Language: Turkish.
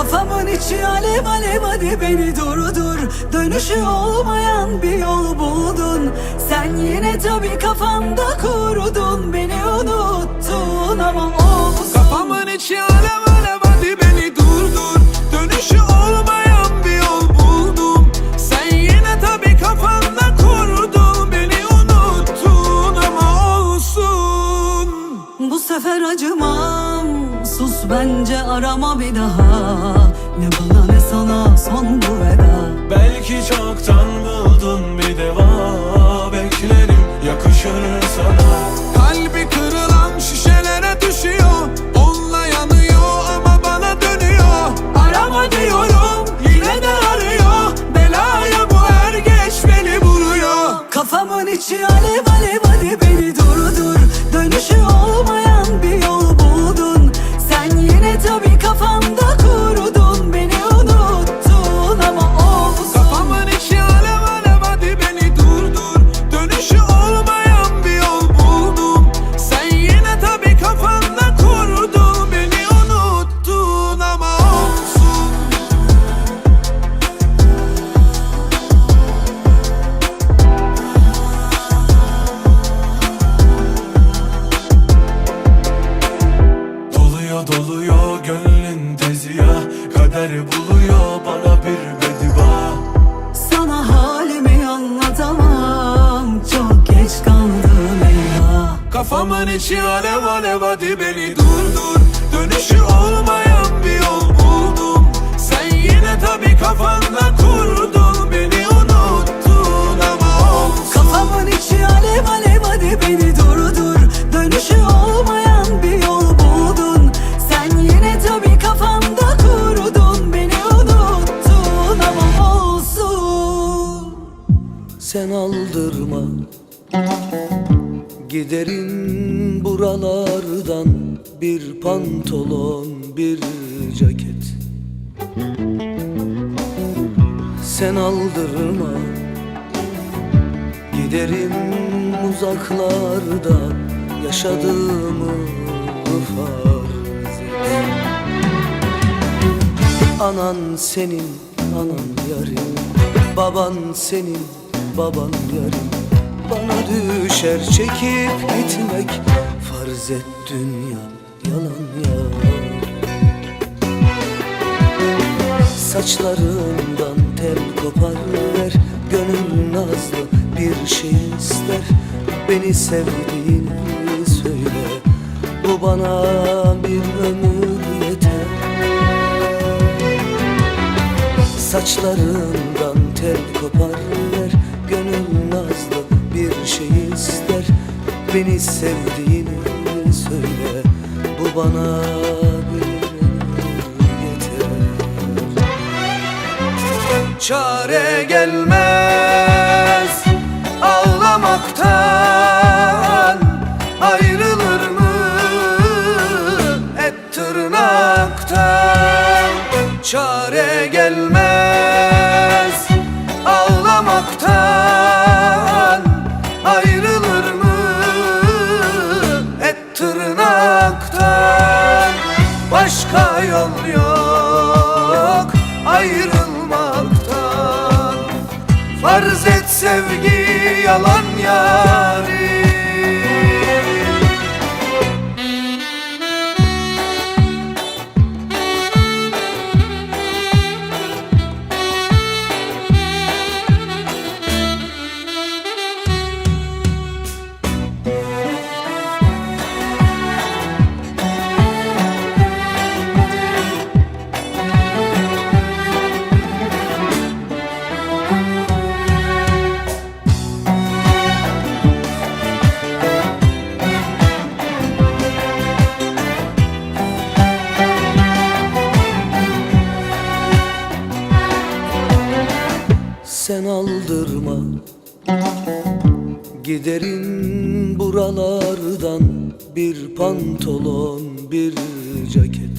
Kafamın içi alev alev hadi beni durdur. Dönüşü olmayan bir yol buldun. Sen yine tabi kafamda kurudun. Beni unuttun ama olsun. Kafamın içi bence arama bir daha. Ne bana ne sana son bu veda. Belki çoktan buldun bir deva. Beklerim yakışır sana Kalbi kırılan şişelere düşüyor. Onunla yanıyor ama bana dönüyor. Arama diyorum yine de arıyor. Belaya bu er geç beni vuruyor. Kafamın içi alev Kafamın içi alev alev hadi beni durdur Dönüşü olmayan bir yol buldum. Sen yine tabi kafanda kurdun Beni unuttun ama olsun. Kafamın içi alev alev hadi beni durdur Dönüşü olmayan bir yol buldun. Sen yine tabi kafamda kurudun Beni unuttun ama olsun. Sen aldırma Giderin buralardan. Bir pantolon bir ceket. Sen aldırma. Giderim uzaklarda Yaşadığımı farz et. Anan senin, anan yarın Baban senin, baban Bana düşer çekip gitmek Farz et dünya yalan ya. Saçlarından tel kopar ver Gönül nazlı bir şey ister. Beni sevdiğini söyle Bu bana bir ömür yeter. Saçlarından tel kopar ver bana bir yeter. Çare gelmez Yol yok ayrılmaktan. Farz et sevgi yalan Giderin buralardan. Bir pantolon bir ceket